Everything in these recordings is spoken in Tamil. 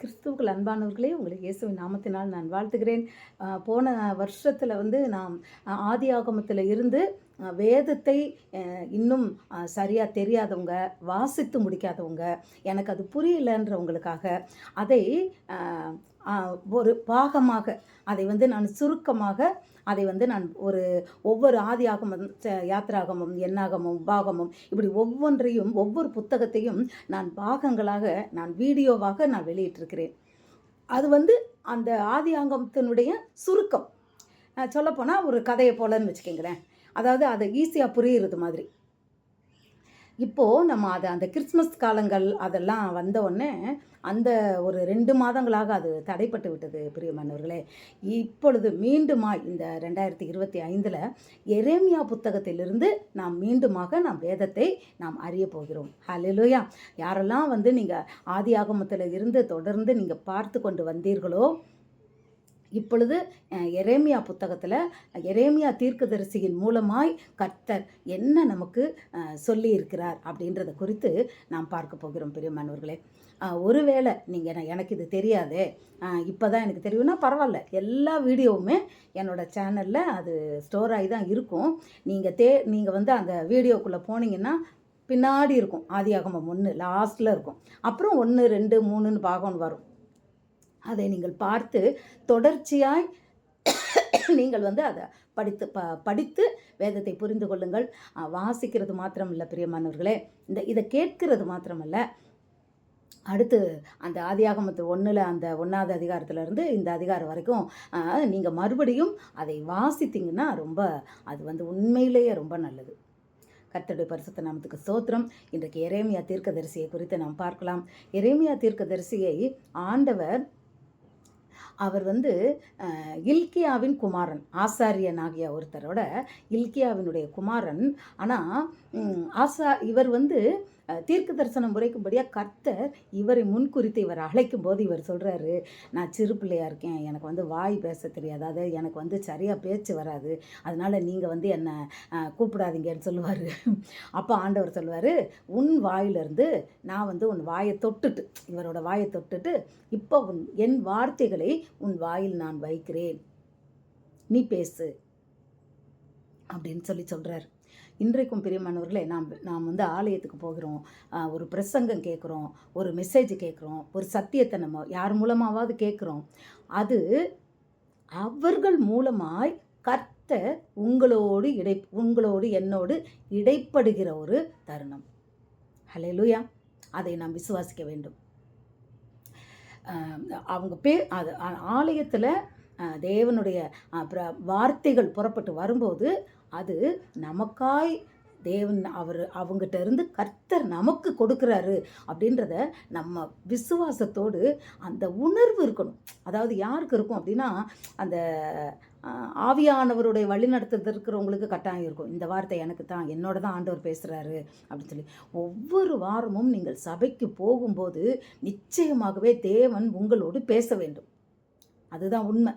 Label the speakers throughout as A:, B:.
A: கிறிஸ்துவுக்குள் அன்பானவர்களே உங்களுக்கு இயேசுவின் நாமத்தினால் நான் வாழ்த்துகிறேன். போன வருஷத்தில் வந்து நாம் ஆதி ஆகமத்தில் இருந்து வேதத்தை இன்னும் சரியாக தெரியாதவங்க வாசித்து முடிக்காதவங்க எனக்கு அது புரியலன்றவங்களுக்காக அதை ஒரு பாகமாக அதை வந்து நான் சுருக்கமாக அதை வந்து நான் ஒரு ஒவ்வொரு ஆதி ஆகமம் ச- யாத்ராகமம் எண்ணாகமம் இப்படி ஒவ்வொன்றையும் ஒவ்வொரு புத்தகத்தையும் நான் பாகங்களாக நான் வீடியோவாக நான் வெளியிட்டிருக்கிறேன். அது வந்து அந்த ஆதி ஆங்கமத்தினுடைய சுருக்கம் சொல்லப்போனால் ஒரு கதையை போலன்னு வச்சுக்கோங்களேன். அதாவது அதை ஈஸியாக புரியுறது மாதிரி. இப்போது நம்ம அதை அந்த கிறிஸ்மஸ் காலங்கள் அதெல்லாம் வந்த உடனே அந்த ஒரு ரெண்டு மாதங்களாக அது தடைப்பட்டு விட்டது பிரியமானவர்களே இப்பொழுது மீண்டுமாய் இந்த ரெண்டாயிரத்தி இருபத்தி ஐந்தில் எரேமியா புத்தகத்திலிருந்து நாம் மீண்டுமாக நாம் வேதத்தை நாம் அறிய போகிறோம். ஹலிலுயா யாரெல்லாம் வந்து நீங்கள் ஆதி ஆகமத்தில் இருந்து தொடர்ந்து நீங்கள் பார்த்து கொண்டு வந்தீர்களோ இப்பொழுது எரேமியா புத்தகத்தில் எரேமியா தீர்க்கதரிசியின் மூலமாய் கர்த்தர் என்ன நமக்கு சொல்லியிருக்கிறார் அப்படின்றத குறித்து நாம் பார்க்க போகிறோம் பெரியமானவர்களே ஒருவேளை நீங்கள் எனக்கு இது தெரியாதே. இப்போ தான் எனக்கு தெரியும்னா பரவாயில்ல. எல்லா வீடியோவுமே என்னோட சேனலில் அது ஸ்டோர் ஆகி தான் இருக்கும். நீங்கள் தே நீங்கள் வந்து அந்த வீடியோக்குள்ளே போனீங்கன்னா பின்னாடி இருக்கும். ஆதியாகமம் ஒன்று லாஸ்ட்டில் இருக்கும். அப்புறம் ஒன்று ரெண்டு மூணுன்னு பாகம்னு வரும். அதை நீங்கள் பார்த்து தொடர்ச்சியாய் நீங்கள் வந்து அதை படித்து ப படித்து வேதத்தை புரிந்து கொள்ளுங்கள். வாசிக்கிறது மாத்திரம் இல்லை பிரியமானவர்களே. இந்த இதை கேட்கிறது மாத்திரமல்ல. அடுத்து அந்த ஆதியாகமத்து ஒன்றில் அந்த ஒன்றாவது அதிகாரத்திலேருந்து இந்த அதிகாரம் வரைக்கும் நீங்கள் மறுபடியும் அதை வாசித்தீங்கன்னா ரொம்ப அது வந்து உண்மையிலேயே ரொம்ப நல்லது. கர்த்தருடைய பரிசுத்த நாமத்துக்கு சோத்திரம் இன்றைக்கு எரேமியா தீர்க்கதரிசியை குறித்து நாம் பார்க்கலாம். எரேமியா தீர்க்கதரிசியை ஆண்டவர் அவர் வந்து இல்கியாவின் குமாரன் ஆசாரியன் ஆகிய ஒருத்தரோட இல்கியாவினுடைய குமாரன். ஆனால் ஆசா இவர் வந்து தீர்க்க தரிசனம் உரைக்கும்படியாக கர்த்தர் இவரை முன்குறித்து இவர் அழைக்கும் போது இவர் சொல்கிறாரு நான் சிறு பிள்ளையாக இருக்கேன். எனக்கு வந்து வாய் பேச தெரியாது. அதாவது எனக்கு வந்து சரியாக பேச்சு வராது. அதனால் நீங்கள் வந்து என்னை கூப்பிடாதீங்கன்னு சொல்லுவார். அப்போ ஆண்டவர் சொல்லுவார் உன் வாயிலிருந்து நான் வந்து உன் வாயை தொட்டுட்டு இவரோட வாயை தொட்டுட்டு இப்போ உன் என் வார்த்தைகளை உன் வாயில் நான் வைக்கிறேன். நீ பேசு. அப்படின்னு சொல்லி சொல்கிறார் இன்றைக்கும் பிரியமானவர்களே நாம் நாம் வந்து ஆலயத்துக்கு போகிறோம். ஒரு பிரசங்கம் கேட்குறோம் ஒரு மெசேஜ் கேட்குறோம் ஒரு சத்தியத்தை நம்ம யார் மூலமாவது கேட்குறோம். அது அவர்கள் மூலமாய் கர்த்தர் உங்களோடு இடை உங்களோடு என்னோடு இடைப்படுகிற ஒரு தருணம். ஹalleluya. அதை நாம் விசுவாசிக்க வேண்டும். அவங்க பே அது ஆலயத்தில் தேவனுடைய பிர- வார்த்தைகள் புறப்பட்டு வரும்போது அது நமக்காய் தேவன் அவர் அவங்ககிட்ட இருந்து கர்த்தர் நமக்கு கொடுக்குறாரு அப்படின்றத நம்ம விசுவாசத்தோடு அந்த உணர்வு இருக்கணும். அதாவது யாருக்கு இருக்கும் அப்படின்னா அந்த ஆவியானவருடைய வழிநடத்துறது இருக்கிறவங்களுக்கு கட்டாயம் இருக்கும். இந்த வார்த்தை எனக்கு தான் என்னோட தான் ஆண்டவர் பேசுகிறாரு அப்படின்னு சொல்லி. ஒவ்வொரு வாரமும் நீங்கள் சபைக்கு போகும்போது நிச்சயமாகவே தேவன் உங்களோடு பேச வேண்டும். அதுதான் உண்மை.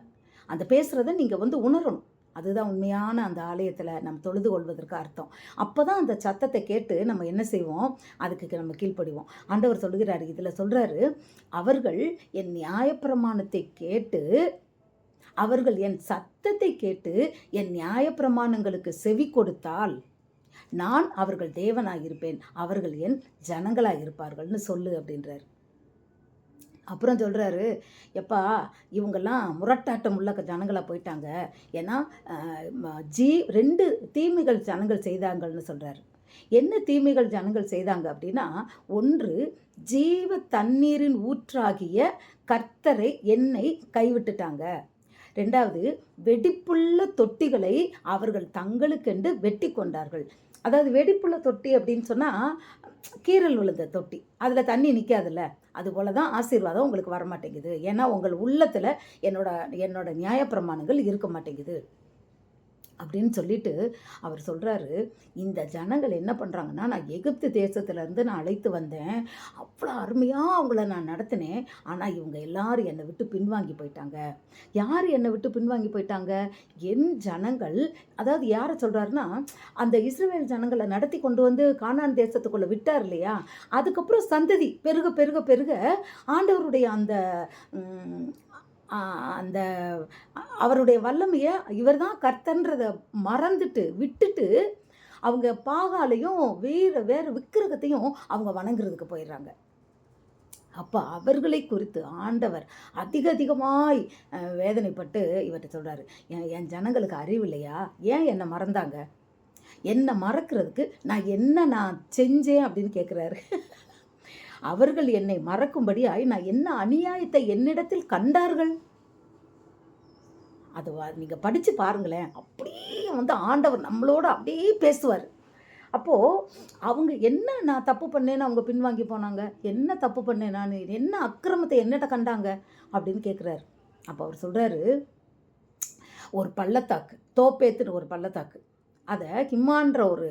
A: அந்த பேசுகிறத நீங்கள் வந்து உணரணும். அதுதான் உண்மையான அந்த ஆலயத்தில் நம்ம தொழுது கொள்வதற்கு அர்த்தம். அப்போ தான் அந்த சத்தத்தை கேட்டு நம்ம என்ன செய்வோம்? அதுக்கு நம்ம கீழ்ப்படிவோம். ஆண்டவர் சொல்கிறார் இதில் சொல்கிறாரு அவர்கள் என் நியாயப்பிரமாணத்தை கேட்டு அவர்கள் என் சத்தத்தை கேட்டு என் நியாயப்பிரமாணங்களுக்கு செவி கொடுத்தால் நான் அவர்கள் தேவனாக இருப்பேன் அவர்கள் என் ஜனங்களாக இருப்பார்கள்னு சொல்லு அப்படின்றார். அப்புறம் சொல்கிறாரு எப்பா இவங்கெல்லாம் முரட்டாட்டம் உள்ள ஜனங்களாக போயிட்டாங்க. ஏன்னா ஜீ ரெண்டு தீமைகள் ஜனங்கள் செய்தாங்கன்னு சொல்கிறாரு என்ன தீமைகள் ஜனங்கள் செய்தாங்க அப்படின்னா ஒன்று ஜீவ தண்ணீரின் ஊற்றாகிய கர்த்தரை என்னை கைவிட்டுட்டாங்க. ரெண்டாவது வெடிப்புள்ள தொட்டிகளை அவர்கள் தங்களுக்கென்று வெட்டி கொண்டார்கள். அதாவது வெடிப்புள்ள தொட்டி அப்படின்னு சொன்னால் கீறல் விழுந்த தொட்டி. அதில் தண்ணி நிற்காதுல்ல அதுபோல தான் ஆசீர்வாதம் உங்களுக்கு வர மாட்டேங்குது ஏன்னா உங்கள் உள்ளத்தில் என்னோட என்னோட நியாயப்பிரமாணங்கள் இருக்க மாட்டேங்குது. அப்படின்னு சொல்லிட்டு அவர் சொல்கிறாரு இந்த ஜனங்கள் என்ன பண்ணுறாங்கன்னா நான் எகிப்து தேசத்துலேருந்து நான் அழைத்து வந்தேன். அவ்வளோ அருமையாக அவங்கள நான் நடத்தினேன். ஆனால் இவங்க எல்லாரும் என்னை விட்டு பின்வாங்கி போயிட்டாங்க. யார் என்னை விட்டு பின்வாங்கி போயிட்டாங்க? என் ஜனங்கள். அதாவது யாரை சொல்கிறாருன்னா அந்த இஸ்ரேல் ஜனங்களை நடத்தி கொண்டு வந்து கானான் தேசத்துக்குள்ளே விட்டார் இல்லையா? அதுக்கப்புறம் சந்ததி பெருக பெருக பெருக ஆண்டவருடைய அந்த அந்த அவருடைய வல்லமையை இவர் தான் கர்த்தன்றதை மறந்துட்டு விட்டுட்டு அவங்க பாகாலையும் வேறு வேறு விக்கிரகத்தையும் அவங்க வணங்குறதுக்கு போயிடுறாங்க. அப்போ அவர்களை குறித்து ஆண்டவர் அதிக அதிகமாய் வேதனைப்பட்டு இவர்கிட்ட சொல்கிறாரு என் என் ஜனங்களுக்கு அறிவு இல்லையா? ஏன் என்னை மறந்தாங்க? என்னை மறக்கிறதுக்கு நான் என்ன நான் செஞ்சேன்? அப்படின்னு கேட்குறாரு அவர்கள் என்னை மறக்கும்படியாய் நான் என்ன அநியாயத்தை என்னிடத்தில் கண்டார்கள்? அது நீங்கள் படித்து பாருங்களேன். அப்படியே வந்து ஆண்டவர் நம்மளோட அப்படியே பேசுவார். அப்போது அவங்க என்ன நான் தப்பு பண்ணேன்னு அவங்க பின்வாங்கி போனாங்க? என்ன தப்பு பண்ணேன் நான்? என்ன அக்கிரமத்தை என்னட்ட கண்டாங்க? அப்படின்னு கேட்குறாரு அப்போ அவர் சொல்கிறாரு ஒரு பள்ளத்தாக்கு தோப்பேத்துன்னு ஒரு பள்ளத்தாக்கு. அதை கிம்மான்ற ஒரு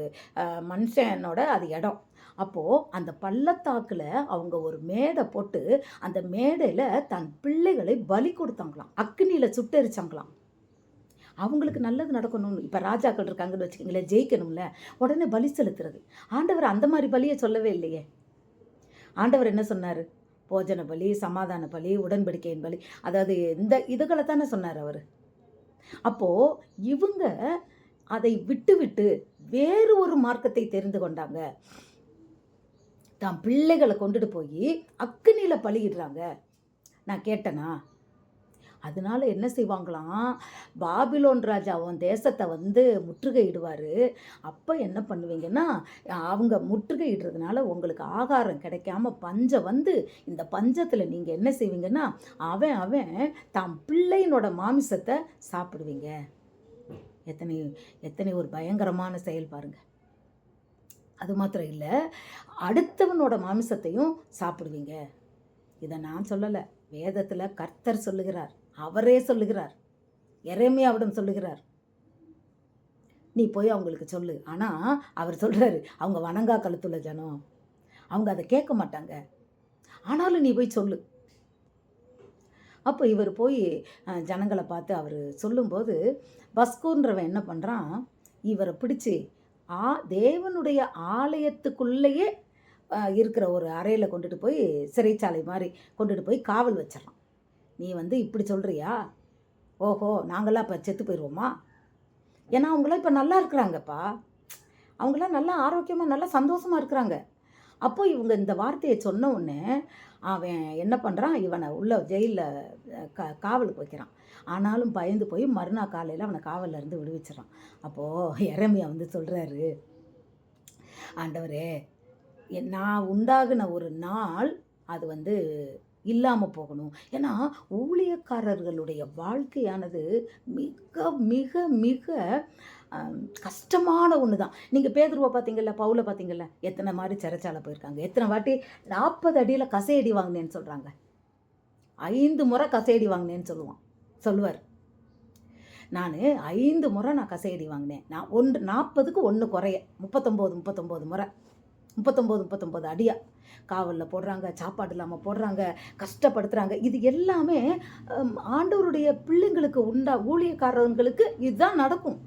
A: மனுஷனோட அது இடம். அப்போது அந்த பள்ளத்தாக்கில் அவங்க ஒரு மேடை போட்டு அந்த மேடையில் தன் பிள்ளைகளை பலி கொடுத்தாங்களாம். அக்னியில் சுட்டெரிச்சாங்களாம். அவங்களுக்கு நல்லது நடக்கணும்னு இப்போ ராஜாக்கள் இருக்காங்கன்னு வச்சுக்கோங்களேன் ஜெயிக்கணும்ல உடனே பலி செலுத்துறது. ஆண்டவர் அந்த மாதிரி பலியை சொல்லவே இல்லையே. ஆண்டவர் என்ன சொன்னார்? போஜன பலி சமாதான பலி உடன்படிக்கையின் பலி அதாவது இந்த இதுகளை தானே சொன்னார் அவர். அப்போது இவங்க அதை விட்டு விட்டு வேறு ஒரு மார்க்கத்தை தெரிந்து கொண்டாங்க. தான் பிள்ளைகளை கொண்டுட்டு போய் அக்கனியில் பழியிடுறாங்க நான் கேட்டேனா? அதனால என்ன செய்வாங்களாம்? பாபிலோன் ராஜா அவன் தேசத்தை வந்து முற்றுகையிடுவார். அப்போ என்ன பண்ணுவீங்கன்னா அவங்க முற்றுகையிடுறதுனால உங்களுக்கு ஆகாரம் கிடைக்காம பஞ்சம் வந்து இந்த பஞ்சத்தில் நீங்கள் என்ன செய்வீங்கன்னா அவன் அவன் தான் பிள்ளையினோட மாமிசத்தை சாப்பிடுவீங்க. எத்தனை எத்தனை ஒரு பயங்கரமான செயல் பாருங்கள் அது மாத்திரம் இல்லை. அடுத்தவனோட மாமிசத்தையும் சாப்பிடுவீங்க. இதை நான் சொல்லலை. வேதத்தில் கர்த்தர் சொல்லுகிறார். அவரே சொல்லுகிறார். இறைமையாவிடம் சொல்லுகிறார். நீ போய் அவங்களுக்கு சொல்லு. ஆனால் அவர் சொல்கிறாரு அவங்க வணங்கா கழுத்துள்ள ஜனம். அவங்க அதை கேட்க மாட்டாங்க. ஆனாலும் நீ போய் சொல்லு. அப்போ இவர் போய் ஜனங்களை பார்த்து அவர் சொல்லும்போது பஸ்கூன்றவன் என்ன பண்ணுறான் இவரை பிடிச்சி ஆ தேவனுடைய ஆலயத்துக்குள்ளேயே இருக்கிற ஒரு அறையில் கொண்டுட்டு போய் சிறைச்சாலை மாதிரி கொண்டுட்டு போய் காவல் வச்சிடறான் நீ வந்து இப்படி சொல்கிறியா ஓஹோ நாங்களாம் இப்போ செத்து போயிடுவோமா ஏன்னா அவங்களாம் இப்போ நல்லா இருக்கிறாங்கப்பா. அவங்களாம் நல்லா ஆரோக்கியமாக நல்லா சந்தோஷமாக இருக்கிறாங்க. அப்போ இவங்க இந்த வார்த்தையை சொன்ன உடனே அவன் என்ன பண்ணுறான் இவனை உள்ள ஜெயிலில் கா காவலுக்கு வைக்கிறான். ஆனாலும் பயந்து போய் மறுநாள் காலையில் அவனை காவல்ல இருந்து விடுவிச்சிடறான். அப்போது இறமையா வந்து சொல்கிறாரு ஆண்டவரே நான் உண்டாகின ஒரு நாள் அது வந்து இல்லாமல் போகணும். ஏன்னா ஊழியக்காரர்களுடைய வாழ்க்கையானது மிக மிக மிக கஷ்டமான ஒன்று தான் நீங்கள் பேதுருவை பார்த்தீங்கல்ல பவுல பார்த்தீங்கல்ல எத்தனை மாதிரி சிறைச்சாலை போயிருக்காங்க. எத்தனை வாட்டி நாற்பது அடியில் கசையடி வாங்கினேன்னு சொல்கிறாங்க ஐந்து முறை கசையடி வாங்கினேன்னு சொல்லுவான். சொல்லுவார். நான் ஐந்து முறை நான் கசையடி வாங்கினேன். நான் ஒன்று நாற்பதுக்கு ஒன்று குறைய. முப்பத்தொம்போது முப்பத்தொம்போது முறை. முப்பத்தொம்போது முப்பத்தொம்போது அடியாக காவலில் போடுறாங்க சாப்பாடு இல்லாமல் போடுறாங்க கஷ்டப்படுத்துகிறாங்க இது எல்லாமே ஆண்டவருடைய பிள்ளைங்களுக்கு உண்டா ஊழியக்காரங்களுக்கு இதுதான் நடக்கும்.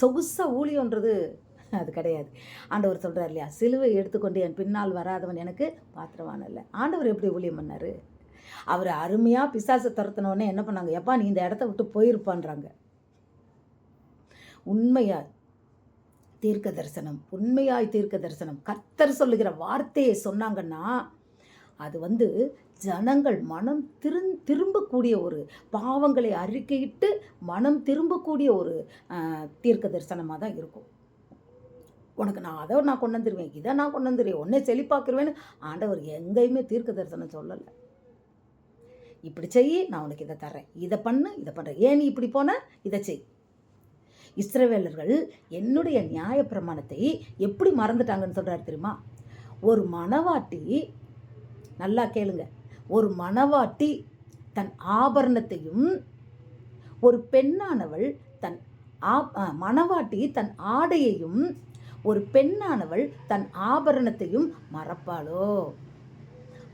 A: சொகுசாக ஊழியன்றது அது கிடையாது. ஆண்டவர் சொல்கிறார் இல்லையா சிலுவை எடுத்துக்கொண்டு என் பின்னால் வராதவன் எனக்கு பாத்திரவான் இல்லை ஆண்டவர் எப்படி ஊழியம் பண்ணார்? அவர் அருமையாக பிசாசை துரத்தினோடனே என்ன பண்ணாங்க? எப்பா நீ இந்த இடத்த விட்டு போயிருப்பான்றாங்க. உண்மையாக தீர்க்க தரிசனம் உண்மையாய் தீர்க்க தரிசனம் கர்த்தர் சொல்லுகிற வார்த்தையை சொன்னாங்கன்னா அது வந்து ஜனங்கள் மனம் திரும் திரும்பக்கூடிய ஒரு பாவங்களை அறிக்கையிட்டு மனம் திரும்பக்கூடிய ஒரு தீர்க்க தரிசனமாக தான் இருக்கும். உனக்கு நான் அதை நான் கொண்டு வந்துருவேன் இதை நான் கொண்டு வந்துடுவேன் உன்னே செழிப்பாக்குருவேன்னு ஆண்டவர் எங்கேயுமே தீர்க்க தரிசனம் சொல்லலை. இப்படி செய் நான் உனக்கு இதை தரேன் இதை பண்ணு இதை பண்ணுறேன் ஏன் நீ இப்படி போன? இதை செய். இஸ்ரவேலர்கள் என்னுடைய நியாயப்பிரமாணத்தை எப்படி மறந்துட்டாங்கன்னு சொல்கிறார் தெரியுமா? ஒரு மணவாட்டி நல்லா கேளுங்க. ஒரு மணவாட்டி தன் ஆபரணத்தையும் ஒரு பெண்ணானவள் தன் ஆ- மணவாட்டி தன் ஆடையையும் ஒரு பெண்ணானவள் தன் ஆபரணத்தையும் மறப்பாளோ?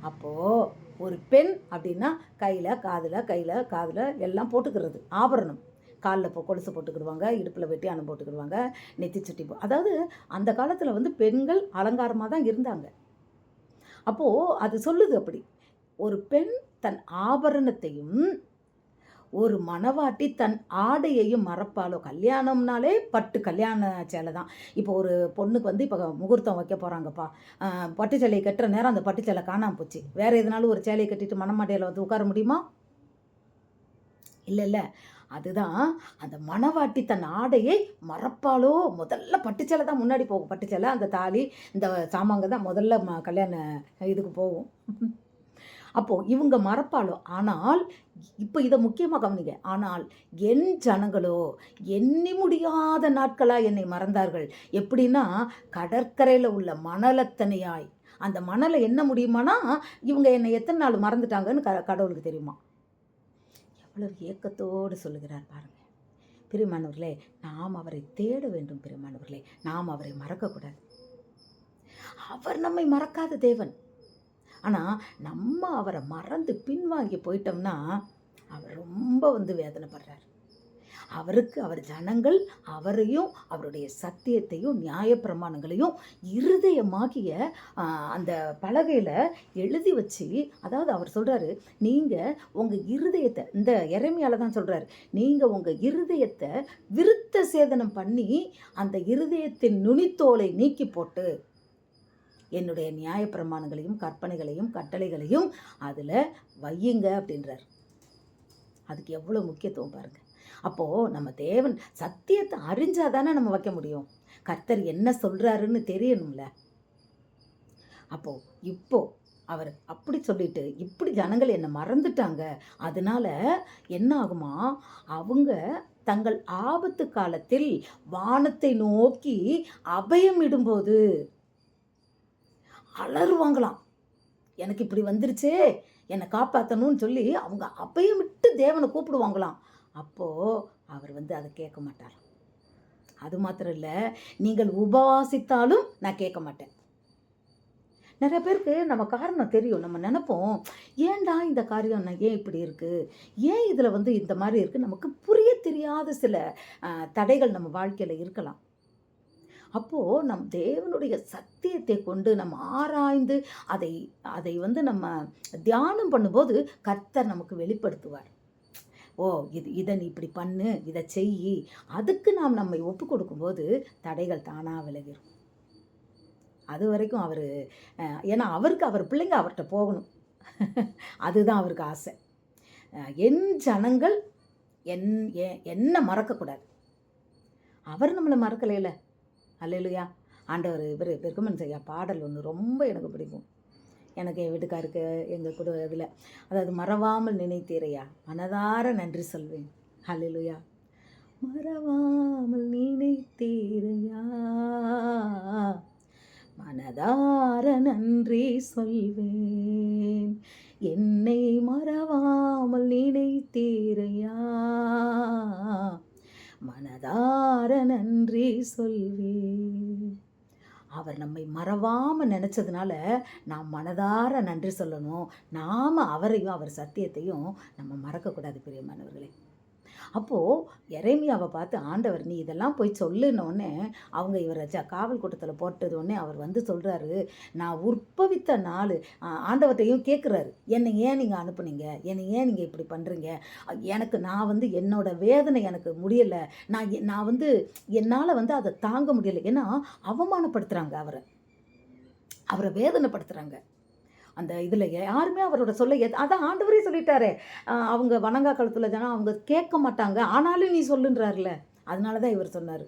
A: அப்போ ஒரு பெண் அப்படின்னா கையில் காதில் கையில் காதில் எல்லாம் போட்டுக்கிறது ஆபரணம். காலில் இப்போ கொலுசு போட்டுக்கிடுவாங்க இடுப்பில் வெட்டியானம் போட்டுக்கிடுவாங்க நெத்தி சுட்டி போ அதாவது அந்த காலத்தில் வந்து பெண்கள் அலங்காரமாக தான் இருந்தாங்க. அப்போது அது சொல்லுது அப்படி ஒரு பெண் தன் ஆபரணத்தையும் ஒரு மணவாட்டி தன் ஆடையையும் மறப்பாலோ கல்யாணம்னாலே பட்டு கல்யாண சேலை தான். இப்போ ஒரு பொண்ணுக்கு வந்து இப்போ முகூர்த்தம் வைக்க போகிறாங்கப்பா பட்டு சேலையை கட்டுற நேரம் அந்த பட்டு சேலை காணாமல் போச்சு. வேறு எதுனாலும் ஒரு சேலையை கட்டிட்டு மணமாட்டையில் வந்து உட்கார முடியுமா? இல்லை இல்லை. அதுதான் அந்த மணவாட்டி தன் ஆடையை மறப்பாளோ முதல்ல பட்டுச்சேலை தான் முன்னாடி போகும். பட்டுச்சேலை அந்த தாலி இந்த சாமாங்க தான் முதல்ல ம கல்யாண இதுக்கு போகும். அப்போது இவங்க மறப்பாளோ ஆனால் இப்போ இதை முக்கியமாக கவனிங்க. ஆனால் என் ஜனங்களோ எண்ணி முடியாத நாட்களாக என்னை மறந்தார்கள். எப்படின்னா கடற்கரையில் உள்ள மணலத்தனையாய். அந்த மணலை என்ன முடியுமானா இவங்க என்னை எத்தனை நாள் மறந்துட்டாங்கன்னு க கடவுளுக்கு தெரியுமா? எவ்வளவு ஏக்கத்தோடு சொல்லுகிறார் பாருங்க. பெருமானவர்களே நாம் அவரை தேட வேண்டும் பெருமானவர்களே நாம் அவரை மறக்கக்கூடாது. அவர் நம்மை மறக்காத தேவன். ஆனால் நம்ம அவரை மறந்து பின்வாங்கி போயிட்டோம்னா அவர் ரொம்ப வந்து வேதனைப்படுறார். அவருக்கு அவர் ஜனங்கள் அவரையும் அவருடைய சத்தியத்தையும் நியாயப்பிரமாணங்களையும் இருதயமாகிய அந்த பலகையில் எழுதி வச்சு அதாவது அவர் சொல்கிறாரு நீங்கள் உங்கள் இருதயத்தை இந்த இறைமையால் தான் சொல்கிறாரு நீங்கள் உங்கள் இருதயத்தை விருத்த சேதனம் பண்ணி அந்த இருதயத்தின் நுனித்தோலை நீக்கி போட்டு என்னுடைய நியாயப்பிரமாணங்களையும் கற்பனைகளையும் கட்டளைகளையும் அதில் வையுங்க அப்படின்றார். அதுக்கு எவ்வளோ முக்கியத்துவம் பாருங்கள் அப்போது நம்ம தேவன் சத்தியத்தை அறிஞ்சால் தானே நம்ம வைக்க முடியும். கர்த்தர் என்ன சொல்கிறாருன்னு தெரியணும்ல. அப்போது இப்போ அவர் அப்படி சொல்லிட்டு இப்படி ஜனங்கள் என்னை மறந்துட்டாங்க. அதனால என்ன ஆகுமா? அவங்க தங்கள் ஆபத்து காலத்தில் வானத்தை நோக்கி அபயம் இடும்போது அலறுவாங்களாம். எனக்கு இப்படி வந்துருச்சே என்னை காப்பாற்றணும்னு சொல்லி அவங்க அபயமிட்டு தேவனை கூப்பிடுவாங்களாம். அப்போது அவர் வந்து அதை கேட்க மாட்டார். அது மாத்திரம் இல்லை நீங்கள் உபவாசித்தாலும் நான் கேட்க மாட்டேன். நிறைய பேருக்கு நம்ம காரணம் தெரியும் நம்ம நினைப்போம் ஏன்டா இந்த காரியம் நான் ஏன் இப்படி இருக்குது ஏன் இதில் வந்து இந்த மாதிரி இருக்குது நமக்கு புரிய தெரியாத சில தடைகள் நம்ம வாழ்க்கையில் இருக்கலாம். அப்போது நம் தேவனுடைய சத்தியத்தை கொண்டு நம்ம ஆராய்ந்து அதை அதை வந்து நம்ம தியானம் பண்ணும்போது கர்த்தர் நமக்கு வெளிப்படுத்துவார். ஓ இது இதை நீ இப்படி பண்ணு இதை செய் அதுக்கு நாம் நம்மை ஒப்பு கொடுக்கும்போது தடைகள் தானாக விலகிடும் அது வரைக்கும் அவர் ஏன்னா அவருக்கு அவர் பிள்ளைங்க அவர்கிட்ட போகணும். அதுதான் அவருக்கு ஆசை. என் ஜனங்கள் என் என்ன மறக்கக்கூடாது. அவர் நம்மளை மறக்கலையில. அல்லையா ஆண்டவர் இவர் பெருக்கமன் செய்யா பாடல் ஒன்று ரொம்ப எனக்கு பிடிக்கும். எனக்கு என் வீட்டுக்காருக்கு எங்கள் கூட இதில். அதாவது மறவாமல் நினைத்தீரையா? மனதார நன்றி சொல்வேன். ஹலிலுயா மறவாமல் நினைத்தீரையா? மனதார நன்றி சொல்வேன். என்னை மறவாமல் நினைத்தீரையா? மனதார நன்றி சொல்வேன். அவர் நம்மை மறவாமல் நினச்சதுனால நாம் மனதார நன்றி சொல்லணும். நாம் அவரையும் அவர் சத்தியத்தையும் நம்ம மறக்கக்கூடாது பிரியமானவர்களே. அப்போது எரேமியாவை பார்த்து ஆண்டவர் நீ இதெல்லாம் போய் சொல்லுனோடனே அவங்க இவரை ஜ காவல் கூட்டத்தில் போட்டதுடனே அவர் வந்து சொல்கிறாரு நான் உற்பவித்த நாள் ஆண்டவர்கிட்டையும் கேட்குறாரு என்னை ஏன் நீங்கள் அனுப்புனீங்க? என்னை ஏன் நீங்கள் இப்படி பண்ணுறீங்க எனக்கு நான் வந்து என்னோட வேதனை எனக்கு முடியலை. நான் எ- நான் வந்து என்னால் வந்து அதை தாங்க முடியலை. ஏன்னா அவமானப்படுத்துகிறாங்க அவரை. அவரை வேதனைப்படுத்துகிறாங்க அந்த இதில் யாருமே அவரோட சொல்ல எத் அதான் ஆண்டவரே சொல்லிட்டாரே. அவங்க வணங்கா காலத்தில் தானே அவங்க கேட்க மாட்டாங்க. ஆனாலும் நீ சொல்லுன்றார்ல அதனால தான் இவர் சொன்னார்.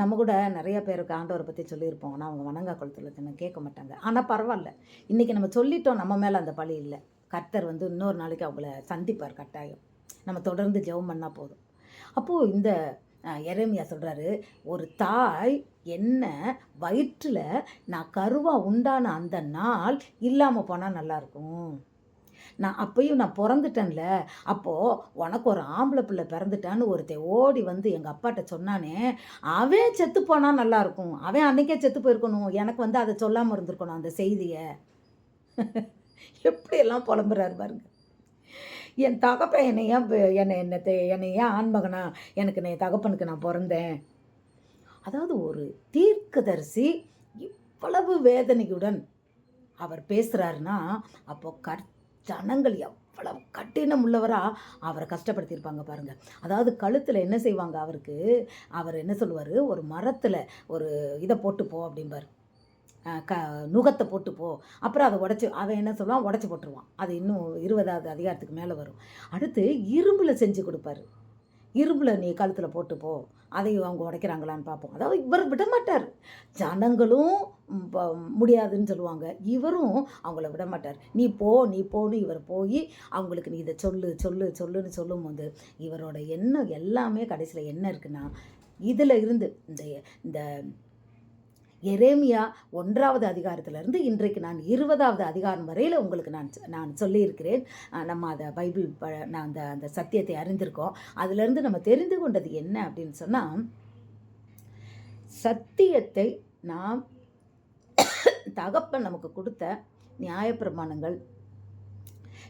A: நம்ம கூட நிறைய பேருக்கு ஆண்டவரை பற்றி சொல்லியிருப்போம். ஆனால் அவங்க வணங்கா குளத்தில் தினம் கேட்க மாட்டாங்க. ஆனால் பரவாயில்ல. இன்றைக்கி நம்ம சொல்லிட்டோம். நம்ம மேலே அந்த பழி இல்லை. கர்த்தர் வந்து இன்னொரு நாளைக்கு அவங்கள சந்திப்பார் கட்டாயம். நம்ம தொடர்ந்து ஜெபம் பண்ணால் போதும். அப்போது இந்த எரேமியா சொல்கிறாரு ஒரு தாய் என்ன வயிற்றில் நான் கருவா உண்டான அந்த நாள் இல்லாமல் போனால் நல்லாயிருக்கும் நான் அப்பையும் நான் பிறந்துட்டேன்ல அப்போது உனக்கு ஒரு ஆம்பளை பிள்ளை பிறந்துட்டான்னு ஒருத்தன் ஓடி வந்து எங்கள் அப்பாட்ட சொன்னானே அவன் செத்து போனால் நல்லாயிருக்கும் அவன் அன்னைக்கே செத்து போயிருக்கணும். எனக்கு வந்து அதை சொல்லாமல் இருந்திருக்கணும் அந்த செய்தியை. எப்படியெல்லாம் புலம்புறாரு பாருங்க. என் தகப்பன் என்னை என்னை என்னை தே- என்னை ஏன் ஆண்மகனா எனக்கு என் தகப்பனுக்கு நான் பிறந்தேன். அதாவது ஒரு தீர்க்கதரிசி இவ்வளவு வேதனையுடன் அவர் பேசுகிறாருன்னா அப்போ கற் ஜனங்கள் எவ்வளவு கடினம் உள்ளவராக அவரை கஷ்டப்படுத்தியிருப்பாங்க பாருங்கள் அதாவது கழுத்தில் என்ன செய்வாங்க அவருக்கு? அவர் என்ன சொல்லுவார்? ஒரு மரத்தில் ஒரு இதை போட்டு போ அப்படிம்பார். க நுகத்தை போட்டு போ. அப்புறம் அதை உடச்சி அவன் என்ன சொல்லுவான்? உடச்சி போட்டுருவான். அது இன்னும் இருபதாவது அதிகாரத்துக்கு மேலே வரும். அடுத்து இரும்பில் செஞ்சு கொடுப்பாரு. இரும்பில் நீ கழுத்தில் போட்டு போ. அதை அவங்க உடைக்கிறாங்களான்னு பார்ப்போம். அதாவது இவர் விட மாட்டார் ஜனங்களும் முடியாதுன்னு சொல்லுவாங்க. இவரும் அவங்கள விட மாட்டார் நீ போ நீ போன்னு இவர் போய் அவங்களுக்கு நீ இதை சொல்லு சொல்லு சொல்லுன்னு சொல்லும்போது இவரோட எண்ணம் எல்லாமே கடைசியில் என்ன இருக்குன்னா இதில் இருந்து இந்த இந்த எரேமியா ஒன்றாவது அதிகாரத்திலிருந்து இன்றைக்கு நான் இருபதாவது அதிகாரம் வரையில் உங்களுக்கு நான் சொ- நான் சொல்லியிருக்கிறேன். நம்ம அதை பைபிள் ப நான் அந்த அந்த சத்தியத்தை அறிந்திருக்கோம். அதிலிருந்து நம்ம தெரிந்து கொண்டது என்ன அப்படின்னு சொன்னால் சத்தியத்தை நாம் தகப்பன் நமக்கு கொடுத்த நியாயப்பிரமாணங்கள்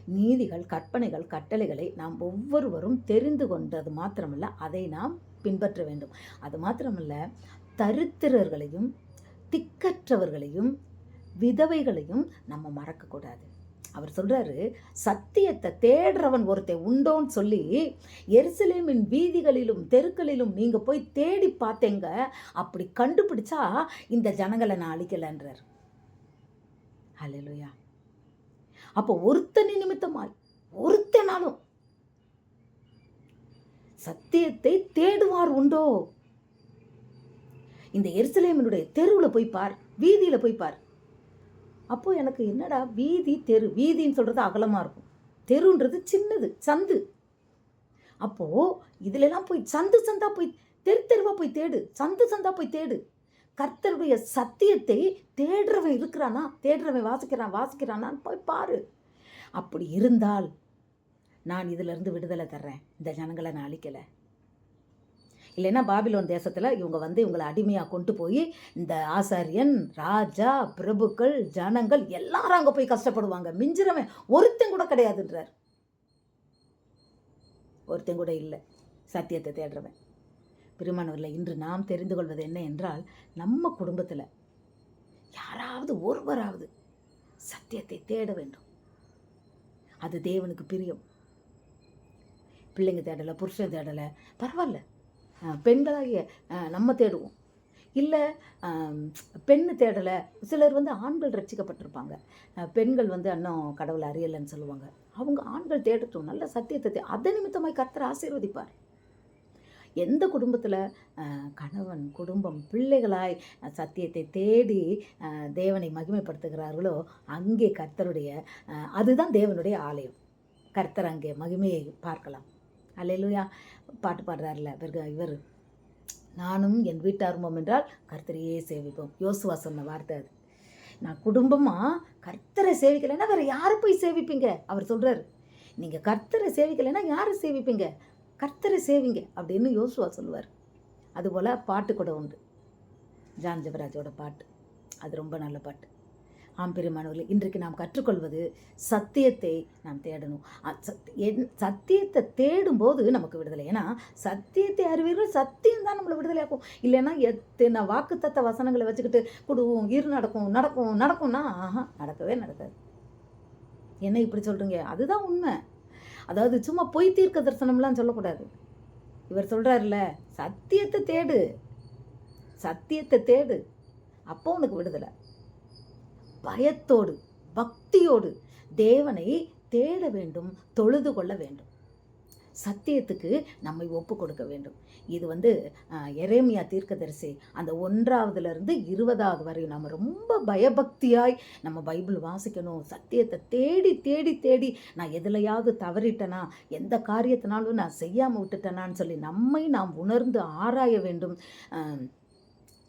A: நீதிகள் கற்பனைகள் கட்டளைகளை நாம் ஒவ்வொருவரும் தெரிந்து கொண்டது மாத்திரமல்ல அதை நாம் பின்பற்ற வேண்டும். அது மாத்திரமல்ல தரித்திரர்களையும் திக்கற்றவர்களையும் விதவைகளையும் நம்ம மறக்கக்கூடாது. அவர் சொல்கிறாரு சத்தியத்தை தேடுறவன் ஒருத்தன் உண்டோன்னு சொல்லி எருசலேமின் வீதிகளிலும் தெருக்களிலும் நீங்கள் போய் தேடி பார்த்தேங்க அப்படி கண்டுபிடிச்சா இந்த ஜனங்களை நான் அழிக்கலைன்றார். அலையலுயா அப்போ ஒருத்தனி நிமித்தமாய் ஒருத்தனாலும் சத்தியத்தை தேடுவார் உண்டோ? இந்த எருசலேமனுடைய தெருவில் போய் பார் வீதியில் போய் பார். அப்போது எனக்கு என்னடா வீதி தெரு வீதின்னு சொல்கிறது அகலமாக இருக்கும். தெருன்றது சின்னது சந்து. அப்போது இதுலெல்லாம் போய் சந்து சந்தா போய் தெரு தெருவாக போய் தேடு சந்து சந்தா போய் தேடு. கர்த்தருடைய சத்தியத்தை தேடுறவன் இருக்கிறானா தேடுறவன் வாசிக்கிறான் வாசிக்கிறானான்னு போய் பாரு. அப்படி இருந்தால் நான் இதிலிருந்து விடுதலை தர்றேன். இந்த ஜனங்களை நான் அழிக்கலை. இல்லைன்னா பாபிலோன் தேசத்தில் இவங்க வந்து இவங்களை அடிமையாக கொண்டு போய் இந்த ஆசாரியன் ராஜா பிரபுக்கள் ஜனங்கள் எல்லாரும் அங்கே போய் கஷ்டப்படுவாங்க. மிஞ்சிறவன் ஒருத்தன் கூட கிடையாதுன்றார். ஒருத்தன் கூட இல்லை. சத்தியத்தை தேடுறவன். பிரிமானவரில் இன்று நாம் தெரிந்து கொள்வது என்ன என்றால் நம்ம குடும்பத்தில் யாராவது ஒருவராவது சத்தியத்தை தேட வேண்டும். அது தேவனுக்கு பிரியம். பிள்ளைங்க தேடலை புருஷன் தேடலை பரவாயில்ல. பெண்களாகிய நம்ம தேடுவோம். இல்லை பெண்ணு தேடலை. சிலர் வந்து ஆண்கள் ரட்சிக்கப்பட்டிருப்பாங்க. பெண்கள் வந்து இன்னும் கடவுளை அறியலைன்னு சொல்லுவாங்க. அவங்க ஆண்கள் தேடட்டும். நல்ல சத்தியத்தை அதை நிமித்தமாய் கர்த்தர் ஆசீர்வதிப்பார். எந்த குடும்பத்தில் கணவன் குடும்பம் பிள்ளைகளாய் சத்தியத்தை தேடி தேவனை மகிமைப்படுத்துகிறார்களோ அங்கே கர்த்தருடைய அதுதான் தேவனுடைய ஆலயம். கர்த்தர் அங்கே மகிமையை பார்க்கலாம். அல்லேலூயா. பாட்டு பாடுறாருல பிறகு இவர் நானும் என் வீட்டாருமம் என்றால் கர்த்தரையே சேவிப்போம். யோசுவா சொன்ன வார்த்தை அது. நான் குடும்பமாக கர்த்தரை சேவிக்கலைன்னா வேறு யாரை போய் சேவிப்பீங்க? அவர் சொல்கிறார் நீங்கள் கர்த்தரை சேவிக்கலைன்னா யாரை சேவிப்பீங்க? கர்த்தரை சேவிங்க அப்படின்னு யோசுவா சொல்லுவார். அதுபோல் பாட்டு கூட உண்டு. ஜான் ஜெபராஜோட பாட்டு. அது ரொம்ப நல்ல பாட்டு. ஆம் பெருமானவர்களே இன்றைக்கு நாம் கற்றுக்கொள்வது சத்தியத்தை நாம் தேடணும். என்- சத்தியத்தை தேடும்போது நமக்கு விடுதலை. ஏன்னா சத்தியத்தை அறிவீர்கள் சத்தியம் தான் நம்மளை விடுதலையாக்கும். இல்லைன்னா எத்தனை வாக்குத்தத்த வசனங்களை வச்சுக்கிட்டு கொடுவோம் இரு நடக்கும் நடக்கும் நடக்கும்னா ஆஹா நடக்கவே நடக்காது. என்ன இப்படி சொல்கிறீங்க அதுதான் உண்மை. அதாவது சும்மா பொய் தீர்க்க தரிசனம்லாம் சொல்லக்கூடாது. இவர் சொல்கிறாருல்ல சத்தியத்தை தேடு. சத்தியத்தை தேடு. அப்போ உனக்கு விடுதலை. பயத்தோடு பக்தியோடு தேவனை தேட வேண்டும் தொழுது கொள்ள வேண்டும். சத்தியத்துக்கு நம்மை ஒப்பு கொடுக்க வேண்டும். இது வந்து எரேமியா தீர்க்கதரிசி அந்த ஒன்றாவதுலேருந்து இருபதாவது வரையும் நம்ம ரொம்ப பயபக்தியாய் நம்ம பைபிள் வாசிக்கணும். சத்தியத்தை தேடி தேடி தேடி நான் எதுலையாவது தவறிட்டேனா எந்த காரியத்தினாலும் நான் செய்யாமல் விட்டுட்டேனான்னு சொல்லி நம்மை நாம் உணர்ந்து ஆராய வேண்டும்.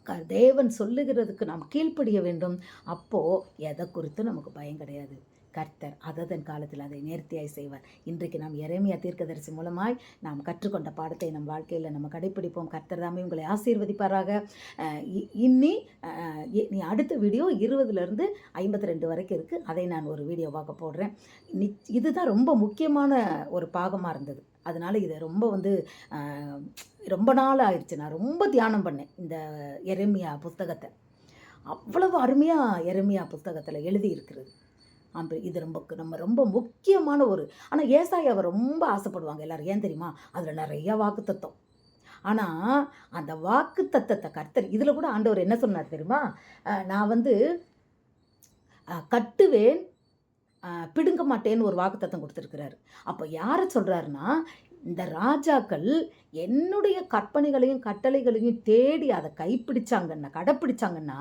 A: க- தேவன் சொல்லுகிறதுக்கு நாம் கீழ்ப்படிய வேண்டும். அப்போது எதை குறித்து நமக்கு பயம் கிடையாது. கர்த்தர் அததன் காலத்தில் அதை நேர்த்தியாய் செய்வார். இன்றைக்கு நாம் இறைமையா தீர்க்கதரிசி மூலமாய் நாம் கற்றுக்கொண்ட பாடத்தை நம் வாழ்க்கையில் நம்ம கடைப்பிடிப்போம் கர்த்தர் தாமே உங்களை ஆசீர்வதிப்பாராக. இ- இன்னி நீ அடுத்த வீடியோ இருபதுலேருந்து ஐம்பத்தி ரெண்டு வரைக்கும் இருக்குது அதை நான் ஒரு வீடியோவாக போடுறேன். இதுதான் ரொம்ப முக்கியமான ஒரு பாகமாக இருந்தது. அதனால் இதை ரொம்ப வந்து ரொம்ப நாள் ஆயிடுச்சு. நான் ரொம்ப தியானம் பண்ணேன் இந்த எரேமியா புஸ்தகத்தை. அவ்வளவு அருமையாக எருமையா புத்தகத்தில் எழுதி இருக்கிறது ஆம்பு இது ரொம்ப நம்ம ரொம்ப முக்கியமான ஒரு ஆனால் ஏசாயாவை ரொம்ப ஆசைப்படுவாங்க எல்லோரும். ஏன் தெரியுமா? அதில் நிறைய வாக்குத்தத்தம். ஆனால் அந்த வாக்கு தத்தத்தை கர்த்தர் இதில் கூட ஆண்டவர் என்ன சொன்னார் தெரியுமா? நான் வந்து கட்டுவேன் பிடுங்க மாட்டேன்னு ஒரு வாக்குத்தத்தம் கொடுத்துருக்கிறாரு. அப்போ யாரை சொல்கிறாருன்னா இந்த ராஜாக்கள் என்னுடைய கற்பனைகளையும் கட்டளைகளையும் தேடி அதை கைப்பிடிச்சாங்கன்னா கடைப்பிடிச்சாங்கன்னா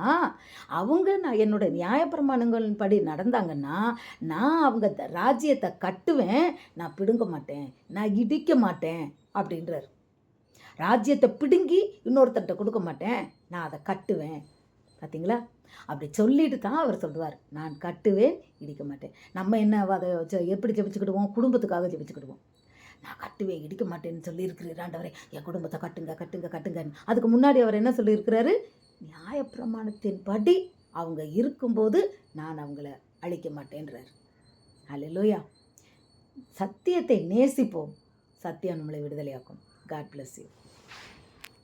A: அவங்க நான் என்னுடைய நியாயப்பிரமாணங்களின் படி நடந்தாங்கன்னா நான் அவங்க ராஜ்யத்தை கட்டுவேன் நான் பிடுங்க மாட்டேன் நான் இடிக்க மாட்டேன் அப்படின்றார். ராஜ்யத்தை பிடுங்கி இன்னொருத்தர்கிட்ட கொடுக்க மாட்டேன் நான் அதை கட்டுவேன். பார்த்தீங்களா அப்படி சொல்லிட்டு தான் அவர் சொல்லுவார். நான் கட்டுவேன் இடிக்க மாட்டேன். நம்ம என்ன அதை எப்படி ஜெபிச்சுக்கிடுவோம்? குடும்பத்துக்காக ஜெபிச்சுக்கிடுவோம். நான் கட்டுவேன் இடிக்க மாட்டேன்னு சொல்லியிருக்கிறீர் ஆண்டவரே. என் குடும்பத்தை கட்டுங்க கட்டுங்க கட்டுங்கன்னு. அதுக்கு முன்னாடி அவர் என்ன சொல்லியிருக்கிறாரு? நியாயப்பிரமாணத்தின் படி அவங்க இருக்கும்போது நான் அவங்கள அழிக்க மாட்டேன்றார். அலையிலோயா சத்தியத்தை நேசிப்போம். சத்தியம் நம்மளை விடுதலையாக்கும். God bless you